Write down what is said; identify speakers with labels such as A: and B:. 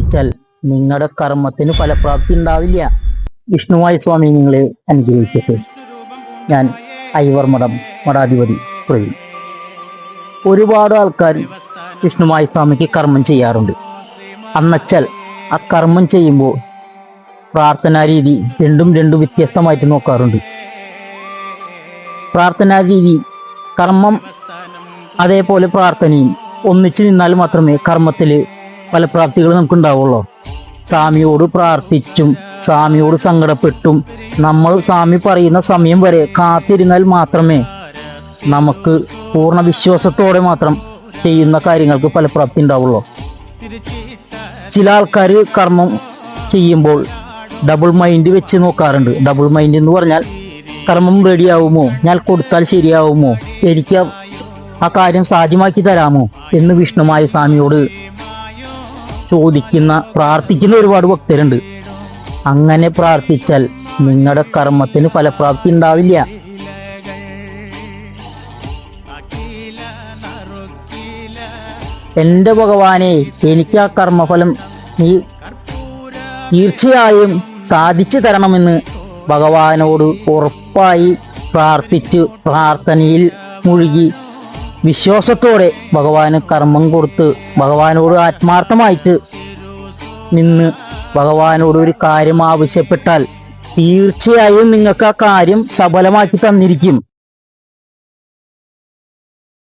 A: പ്രാർത്ഥിച്ചാൽ നിങ്ങളുടെ കർമ്മത്തിന് ഫലപ്രാപ്തി ഉണ്ടാവില്ല. വിഷ്ണുവായ സ്വാമി നിങ്ങളെ അനുഗ്രഹിക്കട്ടെ. ഞാൻ ഐവർ മഠം മഠാധിപതി പ്രവീൺ ഒരുപാട് ആൾക്കാർ വിഷ്ണുമായ സ്വാമിക്ക് കർമ്മം ചെയ്യാറുണ്ട്. അന്നച്ചാൽ ആ കർമ്മം ചെയ്യുമ്പോൾ പ്രാർത്ഥനാ രീതി രണ്ടും രണ്ടും വ്യത്യസ്തമായിട്ട് നോക്കാറുണ്ട്. പ്രാർത്ഥനാ രീതി കർമ്മം അതേപോലെ പ്രാർത്ഥനയും ഒന്നിച്ചു നിന്നാൽ മാത്രമേ കർമ്മത്തിൽ ഫലപ്രാപ്തികൾ നമുക്ക് ഉണ്ടാവുള്ളൂ സ്വാമിയോട് പ്രാർത്ഥിച്ചും സ്വാമിയോട് സങ്കടപ്പെട്ടും നമ്മൾ സ്വാമി പറയുന്ന സമയം വരെ കാത്തിരുന്നാൽ മാത്രമേ നമുക്ക് പൂർണ വിശ്വാസത്തോടെ മാത്രം ചെയ്യുന്ന കാര്യങ്ങൾക്ക് ഫലപ്രാപ്തി ഉണ്ടാവുള്ളൂ. ചില ആൾക്കാർ കർമ്മം ചെയ്യുമ്പോൾ ഡബിൾ മൈൻഡ് വെച്ച് നോക്കാറുണ്ട്. ഡബിൾ മൈൻഡ് എന്ന് പറഞ്ഞാൽ കർമ്മം റെഡിയാവുമോ ഞാൻ കൊടുത്താൽ ശരിയാവുമോ? എനിക്ക് ആ- കാര്യം സാധ്യമാക്കി തരാമോ? എന്ന് വിഷ്ണുമായ സ്വാമിയോട് ചോദിക്കുന്ന പ്രാർത്ഥിക്കുന്ന ഒരുപാട് ഭക്തരുണ്ട്. അങ്ങനെ പ്രാർത്ഥിച്ചാൽ നിങ്ങളുടെ കർമ്മത്തിന് ഫലപ്രാപ്തി ഉണ്ടാവില്ല. എന്റെ ഭഗവാനെ എനിക്ക് ആ കർമ്മഫലം നീ തീർച്ചയായും സാധിച്ചു തരണമെന്ന് ഭഗവാനോട് ഉറപ്പായി പ്രാർത്ഥിച്ച് പ്രാർത്ഥനയിൽ മുഴുകി വിശ്വാസത്തോടെ ഭഗവാന് കർമ്മം കൊടുത്ത് ഭഗവാനോട് ആത്മാർത്ഥമായിട്ട് നിന്ന് ഭഗവാനോട് ഒരു കാര്യം ആവശ്യപ്പെട്ടാൽ തീർച്ചയായും നിങ്ങൾക്ക് ആ കാര്യം സഫലമാക്കി തന്നിരിക്കും.